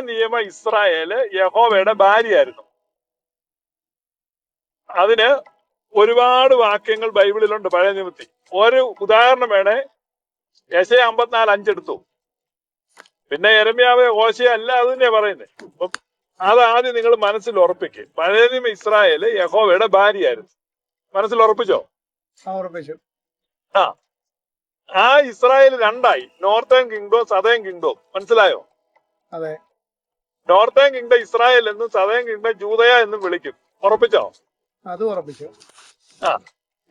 നിയമ ഇസ്രായേൽ യഹോവയുടെ ഭാര്യയായിരുന്നു. അതിന് ഒരുപാട് വാക്യങ്ങൾ ബൈബിളിലുണ്ട് പഴയ നിയമത്തിൽ. ഒരു ഉദാഹരണം വേണേ. യശ അമ്പത്തിനാല് അഞ്ചെടുത്തു പിന്നെ എരമ്യാവ് ഓശയ അല്ല അത് തന്നെയാ പറയുന്നത് അപ്പം അത് ആദ്യം നിങ്ങൾ മനസ്സിൽ ഉറപ്പിക്കും. പഴയ നിയമ ഇസ്രായേൽ യഹോവയുടെ ഭാര്യയായിരുന്നു. മനസ്സിൽ ഉറപ്പിച്ചോ? ആ ഉറപ്പിച്ചു. ആ. ആ ഇസ്രായേൽ രണ്ടായി. നോർത്തേൺ കിങ്ഡോം സതേൺ കിങ്ഡോം മനസ്സിലായോ? അതെ. നോർത്തേൺ കിങ്ഡം ഇസ്രായേൽ എന്നും സതേൺ കിങ്ഡം ജൂതയ എന്നും വിളിക്കും. ഉറപ്പിച്ചോ? അത് ഉറപ്പിച്ചു. ആ.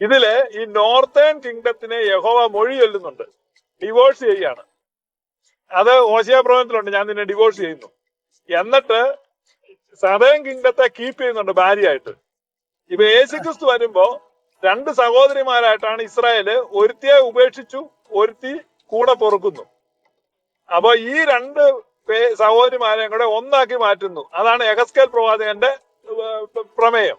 ഇതിൽ ഈ നോർത്തേൺ കിങ്ഡത്തിനെ യഹോവ മൊഴി ചൊല്ലുന്നുണ്ട്. ഡിവോഴ്സ് ചെയ്യാണ്. അത് ഓശയ പ്രവചനത്തിലുണ്ട്. ഞാൻ നിന്നെ ഡിവോഴ്സ് ചെയ്യുന്നു. എന്നിട്ട് സതേൺ കിങ്ഡത്തെ കീപ്പ് ചെയ്യുന്നുണ്ട് ഭാര്യയായിട്ട്. ഇപ്പൊ യേശുക്രിസ്തു വരുമ്പോ രണ്ട് സഹോദരിമാരായിട്ടാണ് ഇസ്രായേൽ ഒരുത്തിയെ ഉപേക്ഷിച്ചു ഒരുത്തി കൂടെ പൊറുക്കുന്നു. അപ്പൊ ഈ രണ്ട് സഹോദരിമാരെയും കൂടെ ഒന്നാക്കി മാറ്റുന്നു. അതാണ് എഗസ്കേൽ പ്രവാചകന്റെ പ്രമേയം.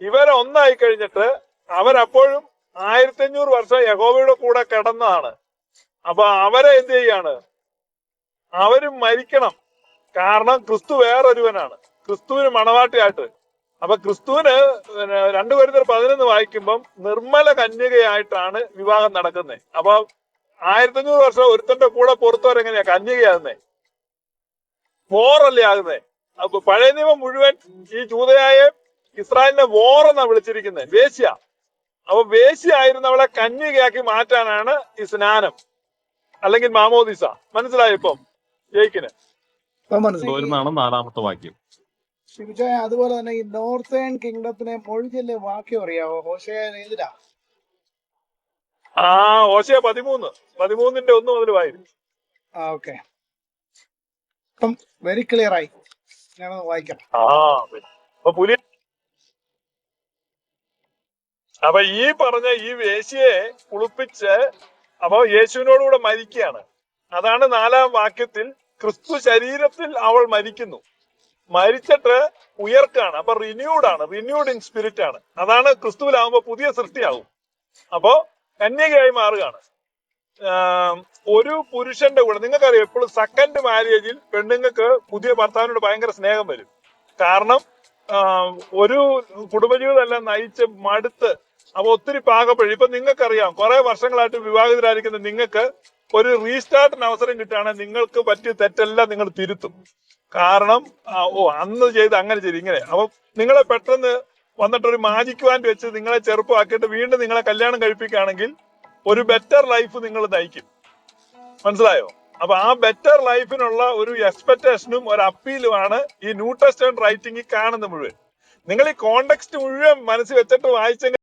ഇവരെ ഒന്നായി കഴിഞ്ഞിട്ട് അവരപ്പോഴും ആയിരത്തി അഞ്ഞൂറ് വർഷം യഹോവയുടെ കൂടെ കിടന്നതാണ് അപ്പൊ അവരെ എന്ത് ചെയ്യാണ്? അവരും മരിക്കണം. കാരണം ക്രിസ്തു വേറൊരുവനാണ്. ക്രിസ്തുവിന് മണവാട്ടിയായിട്ട്. അപ്പൊ ക്രിസ്തുവിന് രണ്ടു പേരുത്തർ പതിനൊന്ന് വായിക്കുമ്പം നിർമ്മല കന്യകയായിട്ടാണ് വിവാഹം നടക്കുന്നത് അപ്പൊ ആയിരത്തി അഞ്ഞൂറ് വർഷം ഒരുത്തന്റെ കൂടെ പുറത്തവരെങ്ങനെയാ കന്യകയാകുന്നേ? വോറല്ലേ ആകുന്നേ? അപ്പൊ പഴയ നിയമം മുഴുവൻ ഈ ജൂതയായ ഇസ്രായേലിനെ വോർ എന്നാ വിളിച്ചിരിക്കുന്നത് വേശ്യ. അപ്പൊ വേശ്യ ആയിരുന്നവളെ കന്യകയാക്കി മാറ്റാനാണ് ഈ സ്നാനം. അല്ലെങ്കിൽ മാമോദിസ. മനസ്സിലായി ഇപ്പം? ജയിക്കിന്. നാലാമത്തെ വാക്യം. ശിവജയ അതുപോലെ തന്നെ ഈ നോർത്തേൺ കിങ്ഡത്തിനെ മൊഴിചൊല്ലിയ വാക്യം അറിയാവോ? ഹോശയ എതിരാ ആ ഹോഷയ പതിമൂന്ന്. പതിമൂന്നിന്റെ ഒന്ന് മുതൽ വായിരുന്നു ആ ഓക്കെ. ഇപ്പം വെരി ക്ലിയർ ആയി. ഞാൻ വായിക്കാം. പുലി അപ്പൊ ഈ പറഞ്ഞ ഈ വേശിയെ കുളിപ്പിച്ച് അപ്പൊ യേശുവിനോടുകൂടെ മരിക്കുകയാണ്. അതാണ് നാലാം വാക്യത്തിൽ ക്രിസ്തു ശരീരത്തിൽ അവൾ മരിക്കുന്നു. മരിച്ചിട്ട് ഉയർക്കാണ് അപ്പൊ റിന്യൂഡ് ആണ് റിന്യൂഡ് ഇൻ സ്പിരിറ്റ് ആണ്. അതാണ് ക്രിസ്തുവിലാവുമ്പോ പുതിയ സൃഷ്ടിയാവും. അപ്പോ കന്യകയായി മാറുകയാണ്. ഒരു പുരുഷന്റെ കൂടെ നിങ്ങൾക്കറിയാം എപ്പോഴും സെക്കൻഡ് മാരേജിൽ പെണ്ണുങ്ങൾക്ക് പുതിയ ഭർത്താവിനോട് ഭയങ്കര സ്നേഹം വരും. കാരണം ഒരു കുടുംബജീവിതമെല്ലാം നയിച്ച് മടുത്ത് അപ്പൊ ഒത്തിരി പാകപ്പെടും. ഇപ്പൊ നിങ്ങൾക്കറിയാം കുറെ വർഷങ്ങളായിട്ട് വിവാഹിതരായിരിക്കുന്ന നിങ്ങൾക്ക് ഒരു റീസ്റ്റാർട്ടിന് അവസരം കിട്ടുകയാണെങ്കിൽ നിങ്ങൾക്ക് പറ്റിയ തെറ്റെല്ലാം നിങ്ങൾ തിരുത്തും. കാരണം ഓ അന്ന് ചെയ്ത് അങ്ങനെ ചെയ്ത് ഇങ്ങനെ. അപ്പൊ നിങ്ങളെ പെട്ടെന്ന് വന്നിട്ട് ഒരു മാജിക് വാൻഡ് വെച്ച് നിങ്ങളെ ചെറുപ്പമാക്കിയിട്ട് വീണ്ടും നിങ്ങളെ കല്യാണം കഴിപ്പിക്കുകയാണെങ്കിൽ ഒരു ബെറ്റർ ലൈഫ് നിങ്ങൾ നയിക്കും. മനസ്സിലായോ? അപ്പൊ ആ ബെറ്റർ ലൈഫിനുള്ള ഒരു എക്സ്പെക്ടേഷനും ഒരു അപ്പീലുമാണ് ഈ ന്യൂ ടെസ്റ്റേൺ റൈറ്റിംഗിൽ കാണുന്ന മുഴുവൻ. നിങ്ങൾ ഈ കോണ്ടെക്സ്റ്റ് മുഴുവൻ മനസ്സിൽ വെച്ചിട്ട് വായിച്ചെങ്കിൽ